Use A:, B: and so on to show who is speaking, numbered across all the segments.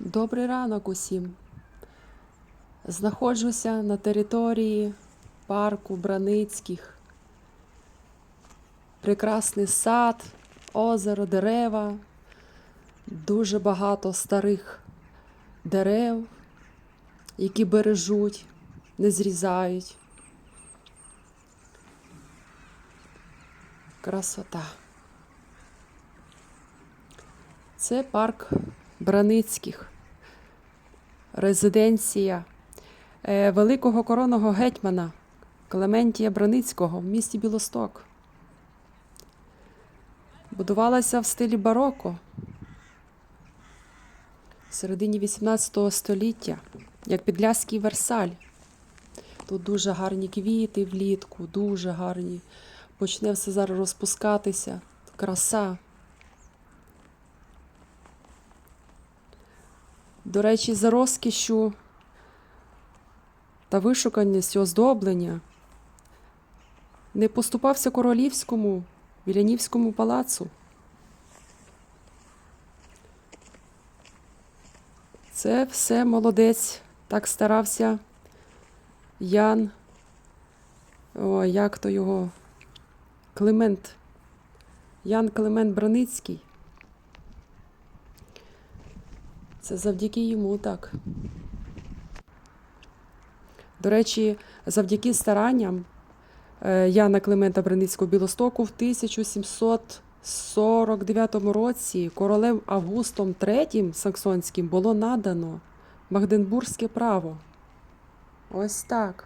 A: Добрий ранок усім. Знаходжуся на території парку Браницьких. Прекрасний сад, озеро, дерева, дуже багато старих дерев, які бережуть, не зрізають. Красота. Це парк Браницьких, резиденція е, великого коронного гетьмана Клементія Браницького в місті Білосток. Будувалася в стилі бароко в середині 18 століття, як підляський Версаль. Тут дуже гарні квіти влітку, дуже гарні. Почне все зараз розпускатися. Краса. До речі, за розкішю та вишуканістю оздоблення не поступався королівському Вілянівському палацу. Це все молодець, так старався Ян. О, як то його? Климент. Ян Климент Браницький. Це завдяки йому так. До речі, завдяки старанням е, Яна Климента Браницького Білостоку в 1749 році королем Августом III Саксонським було надано Магденбурзьке право. Ось так.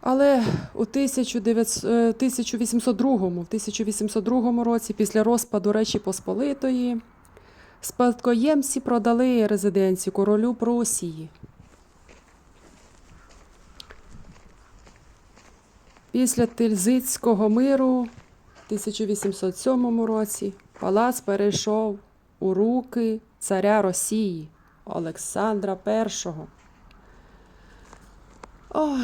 A: Але у 1900, е, 1802, в 1802 році, після розпаду Речі Посполитої, спадкоємці продали резиденцію королю Прусії. Після Тильзитського миру в 1807 році палац перейшов у руки царя Росії Олександра І. Ой.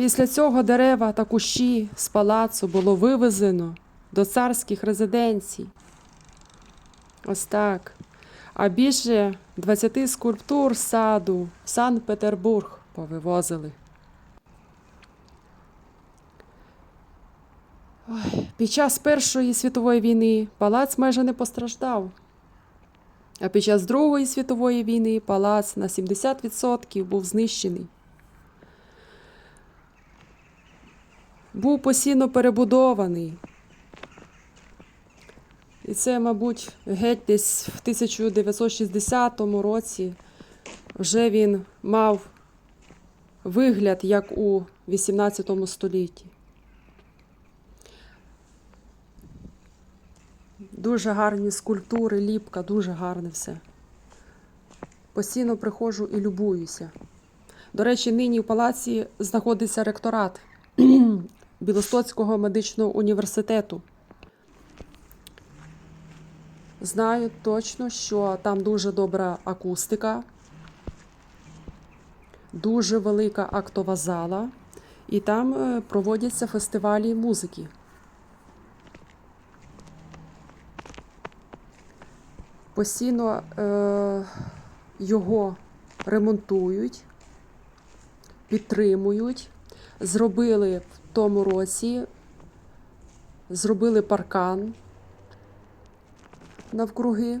A: Після цього дерева та кущі з палацу було вивезено до царських резиденцій. Ось так. А більше 20 скульптур саду в Санкт-Петербург повивозили. Ой, під час Першої світової війни палац майже не постраждав. А під час Другої світової війни палац на 70% був знищений. Був постійно перебудований. І це, мабуть, геть десь в 1960 році вже він мав вигляд, як у 18 столітті. Дуже гарні скульптури, ліпка, дуже гарне все. Постійно приходжу і любуюся. До речі, нині в палаці знаходиться ректорат Білостоцького медичного університету. Знаю точно, що там дуже добра акустика, дуже велика актова зала, і там е, проводяться фестивалі музики. Постійно е, його ремонтують, підтримують. Зробили тому році, зробили паркан навкруги.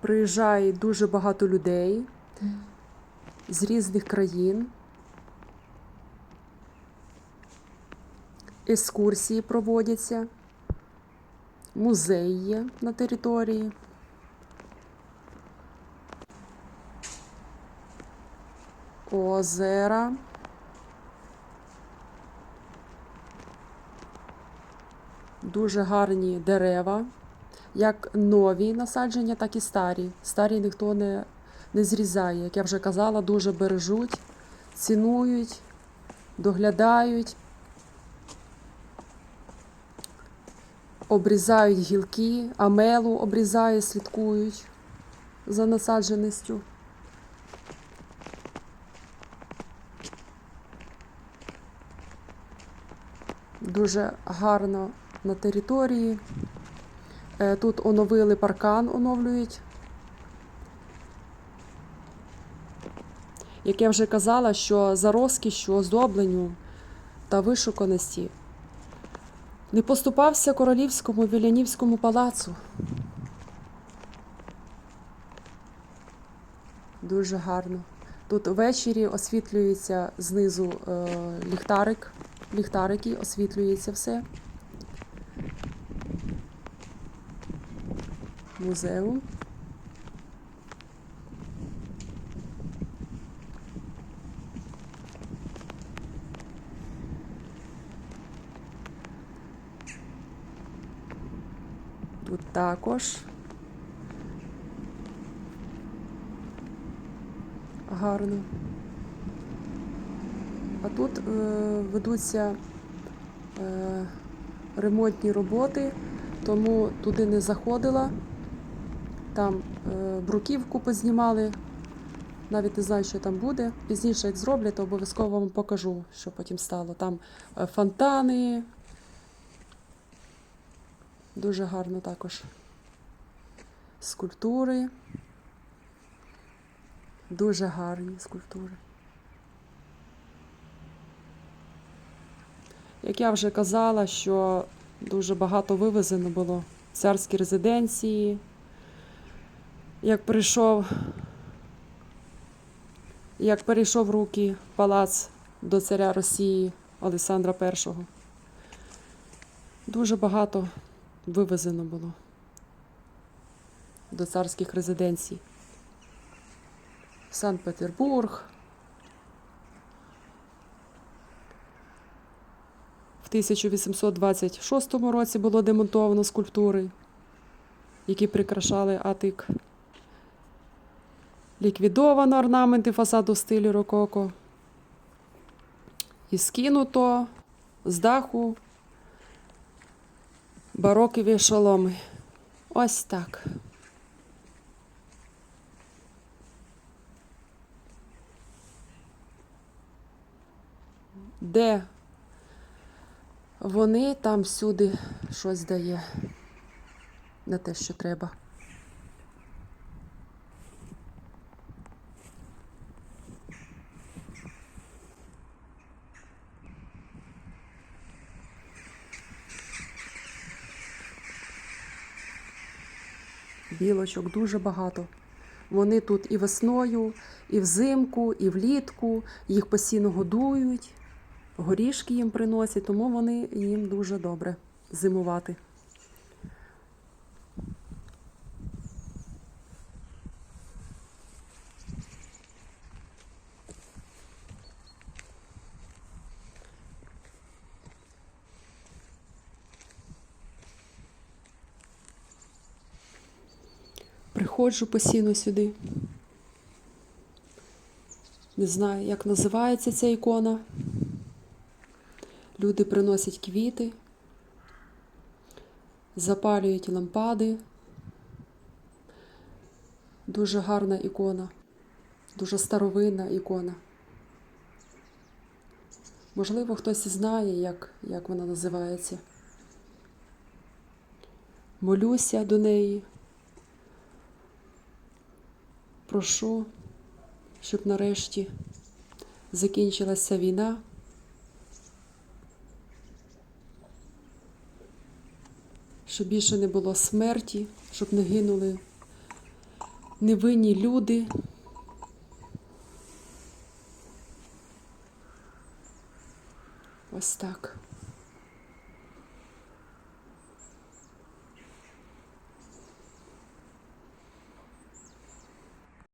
A: Приїжджає дуже багато людей з різних країн. Екскурсії проводяться, музей є на території. Озера. Дуже гарні дерева, як нові насадження, так і старі. Старі ніхто не, не зрізає. Як я вже казала, дуже бережуть, цінують, доглядають, обрізають гілки, амелу обрізають, слідкують за насадженістю. Дуже гарно на території. Е, Тут оновили паркан, оновлюють. Як я вже казала, що за розкішю, оздобленню та вишуканості не поступався королівському Вілянівському палацу. Дуже гарно. Тут ввечері освітлюється знизу е, ліхтарик, ліхтарики, освітлюється все. Музеум. Тут також гарно. А тут е, ведуться е, ремонтні роботи, тому туди не заходила. Там е, бруківку познімали. Навіть не знаю, що там буде. Пізніше, як зроблять, то обов'язково вам покажу, що потім стало. Там фонтани. Дуже гарно також. Скульптури. Дуже гарні скульптури. Як я вже казала, що дуже багато вивезено було в царській резиденції. Як прийшов, як перейшов в руки палац до царя Росії Олександра І. Дуже багато вивезено було до царських резиденцій. Санкт-Петербург. В 1826 році було демонтовано скульптури, які прикрашали атик. Ліквідовано орнаменти фасаду в стилі рококо. І скинуто з даху барокові шоломи. Ось так. Де вони там всюди щось дає. Не те, що треба. Білочок дуже багато. Вони тут і весною, і взимку, і влітку. Їх постійно годують, горішки їм приносять, тому вони їм дуже добре зимувати. Приходжу постійно сюди. Не знаю, як називається ця ікона. Люди приносять квіти, запалюють лампади. Дуже гарна ікона, дуже старовинна ікона. Можливо, хтось і знає, як, як вона називається. Молюся до неї. Прошу, щоб нарешті закінчилася війна. Щоб більше не було смерті, щоб не гинули невинні люди. Ось так.